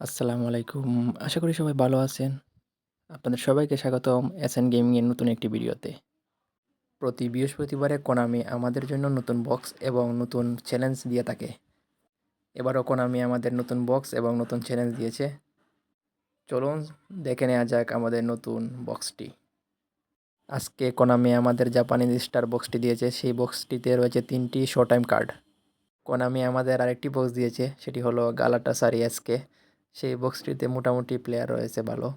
আসসালামু আলাইকুম। আশা করি সবাই ভালো আছেন। আপনাদের সবাইকে স্বাগতম এস এন গেমিংয়ের নতুন একটি ভিডিওতে। প্রতি বৃহস্পতিবারে কোনামি আমাদের জন্য নতুন বক্স এবং নতুন চ্যালেঞ্জ দিয়ে থাকে। এবারও কোনামি আমাদের নতুন বক্স এবং নতুন চ্যালেঞ্জ দিয়েছে। চলুন দেখে নেওয়া যাক আমাদের নতুন বক্সটি। আজকে কোনামি আমাদের জাপানিজ স্টার বক্সটি দিয়েছে। সেই বক্সটিতে রয়েছে তিনটি শো টাইম কার্ড। কোনামি আমাদের আরেকটি বক্স দিয়েছে সেটি হলো গালাটাসারি এসকে। সেই বক্সটিতে মোটামুটি প্লেয়ার রয়েছে ভালো।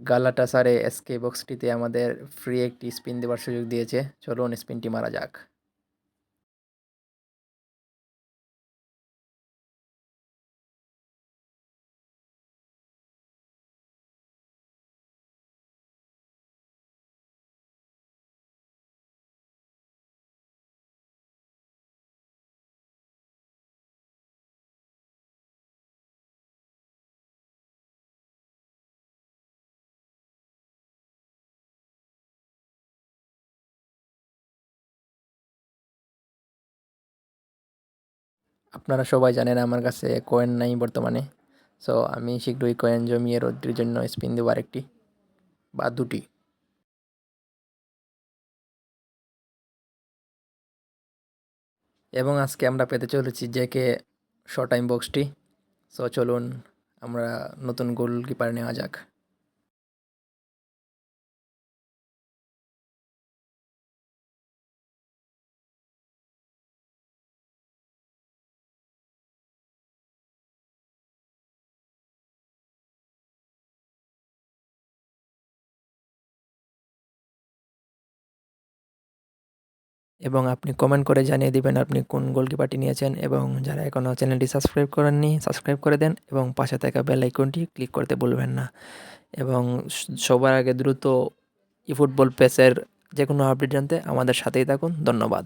গালাটা সারে এসকে বক্সটিতে আমাদের ফ্রি একটি স্পিন দেওয়ার সুযোগ দিয়েছে। চলুন স্পিনটি মারা যাক। আপনারা সবাই জানেন আমার কাছে কয়েন নাই বর্তমানে। সো আমি শীঘ্রই কয়েন জমিয়ে রোদ্রির জন্য স্পিন দেবো আরেকটি বা দুটি। এবং আজকে আমরা পেতে চলেছি জেকে শো টাইম বক্সটি। সো চলুন আমরা নতুন গোল গোলকিপার নেওয়া যাক। এবং আপনি কমেন্ট করে জানিয়ে দিবেন আপনি কোন গোলকিপারটি নিয়েছেন এবং যারা এখনও চ্যানেলটি সাবস্ক্রাইব করেননি সাবস্ক্রাইব করে দেন এবং পাশে থাকা বেল আইকনটি ক্লিক করতে ভুলবেন না। এবং সবার আগে দ্রুত ই ফুটবল পেসের যে কোনো আপডেট জানতে আমাদের সাথেই থাকুন। ধন্যবাদ।